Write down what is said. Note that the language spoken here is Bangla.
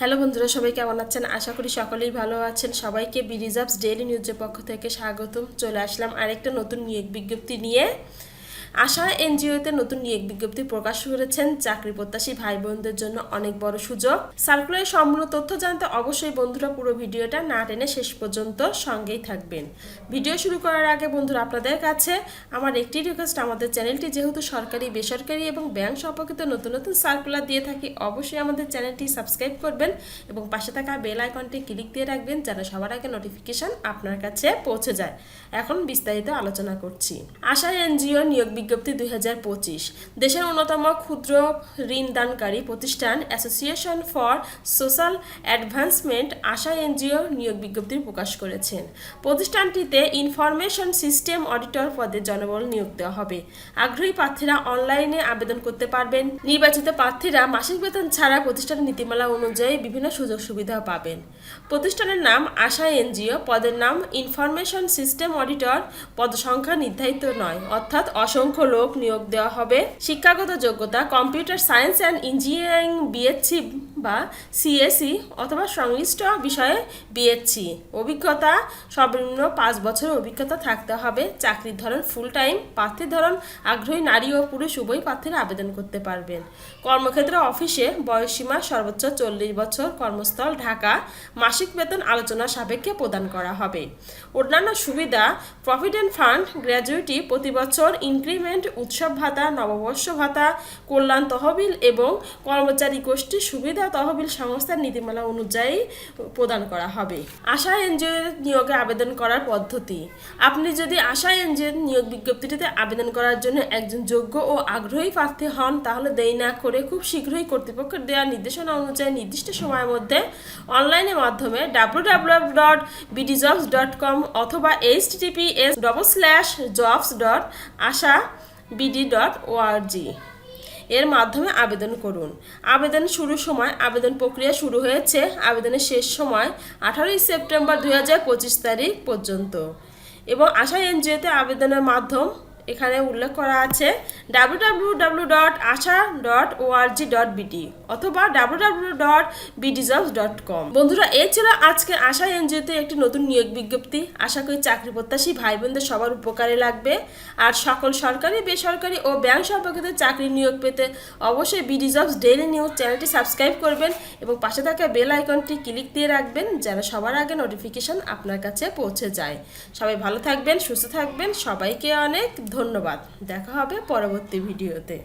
হ্যালো বন্ধুরা, সবাই কেমন আছেন? আশা করি সকলেই ভালো আছেন। সবাইকে বি রিজার্ভস ডেইলি নিউজের পক্ষ থেকে স্বাগতম। চলে আসলাম আরেকটা নতুন নিয়োগ বিজ্ঞপ্তি নিয়ে। আশা এনজিওতে নতুন নিয়োগ বিজ্ঞপ্তি প্রকাশ করেছেন চাকরি প্রত্যাশী ভাই বোনদের জন্য অনেক বড় সুযোগ। সার্কুলারের সম্পূর্ণ তথ্য জানতে অবশ্যই বন্ধুরা পুরো ভিডিওটা না টেনে শেষ পর্যন্ত সঙ্গেই থাকবেন। ভিডিও শুরু করার আগে বন্ধুরা আপনাদের কাছে আমার একটি রিকোয়েস্ট আমাদের চ্যানেলটি যেহেতু সরকারি, বেসরকারি এবং ব্যাংক সম্পর্কিত নতুন নতুন সার্কুলার দিয়ে থাকি, অবশ্যই আমাদের চ্যানেলটি সাবস্ক্রাইব করবেন এবং পাশে থাকা বেল আইকনটি ক্লিক দিয়ে রাখবেন যেন সবার আগে নোটিফিকেশন আপনার কাছে পৌঁছে যায়। এখন বিস্তারিত আলোচনা করছি। আশা এনজিও নিয়োগ বিজ্ঞপ্তি দুই হাজার পঁচিশ। দেশের অন্যতম ক্ষুদ্র ঋণ দানকারী প্রতিষ্ঠান Association for Social Advancement ASA NGO নিয়োগ বিজ্ঞপ্তি প্রকাশ করেছেন। প্রতিষ্ঠানটিতে ইনফরমেশন সিস্টেম অডিটর পদে জনবল নিয়োগ দেওয়া হবে। আগ্রহী প্রার্থীরা অনলাইনে আবেদন করতে পারবেন। নির্বাচিত প্রার্থীরা মাসিক বেতন ছাড়া প্রতিষ্ঠানের নীতিমালা অনুযায়ী বিভিন্ন সুযোগ সুবিধা পাবেন। প্রতিষ্ঠানের নাম আশা এনজিও, পদের নাম ইনফরমেশন সিস্টেম অডিটর, পদ সংখ্যা নির্ধারিত নয়, অর্থাৎ অসংখ্য লোক নিয়োগ দেওয়া হবে। শিক্ষাগত যোগ্যতা computer science and engineering BSc বা সিএসসি অথবা সংশ্লিষ্ট বিষয়ে বিএসসি অভিজ্ঞতা, সর্বনিম্ন পাঁচ বছরের অভিজ্ঞতা থাকতে হবে। চাকরির ধরন ফুল টাইম প্রার্থীর ধরন আগ্রহী নারী ও পুরুষ উভয় প্রার্থীরা আবেদন করতে পারবেন। কর্মক্ষেত্র অফিসে বয়সসীমা সর্বোচ্চ চল্লিশ বছর, কর্মস্থল ঢাকা। মাসিক বেতন আলোচনা সাপেক্ষে প্রদান করা হবে। অন্যান্য সুবিধা প্রভিডেন্ট ফান্ড গ্র্যাজুয়েটি প্রতি বছর ইনক্রিমেন্ট উৎসব ভাতা, নববর্ষ ভাতা, কল্যাণ তহবিল এবং কর্মচারী গোষ্ঠীর সুবিধা তহবিল সংস্থার নীতিমালা অনুযায়ী প্রদান করা হবে। আশা এনজিও নিয়োগে আবেদন করার পদ্ধতি। আপনি যদি আশা এনজিও নিয়োগ বিজ্ঞপ্তিটিতে আবেদন করার জন্য একজন যোগ্য ও আগ্রহী প্রার্থী হন, তাহলে দেরি না করে খুব শীঘ্রই কর্তৃপক্ষের দেওয়া নির্দেশনা অনুযায়ী নির্দিষ্ট সময়ের মধ্যে অনলাইনের মাধ্যমে W W dot bdjobs dot com অথবা HTTPS double slash jobs dot ASA BD dot org এর মাধ্যমে আবেদন করুন। আবেদন শুরুর সময় আবেদন প্রক্রিয়া শুরু হয়েছে আবেদনের শেষ সময় আঠারোই সেপ্টেম্বর দুই হাজার পঁচিশ তারিখ পর্যন্ত। এবং আশা এনজিওতে আবেদনের মাধ্যম এখানে উল্লেখ করা আছে W dot ASA dot dot অথবা ডাব্লু ডট ডট কম বন্ধুরা এই ছিল আজকে আশা এনজিওতে একটি নতুন নিয়োগ বিজ্ঞপ্তি। আশা করি চাকরি প্রত্যাশী ভাই বোনদের সবার উপকারে লাগবে। আর সকল সরকারি, বেসরকারি ও ব্যাংক সম্পর্কিত চাকরি নিয়োগ পেতে অবশ্যই বিডিজবস ডেইলি নিউজ চ্যানেলটি সাবস্ক্রাইব করবেন এবং পাশে থাকা বেল আইকনটি ক্লিক দিয়ে রাখবেন যেন সবার আগে নোটিফিকেশন আপনার কাছে পৌঁছে যায়। সবাই ভালো থাকবেন, সুস্থ থাকবেন। সবাইকে অনেক ধন্যবাদ। দেখা হবে পরবর্তী ভিডিওতে।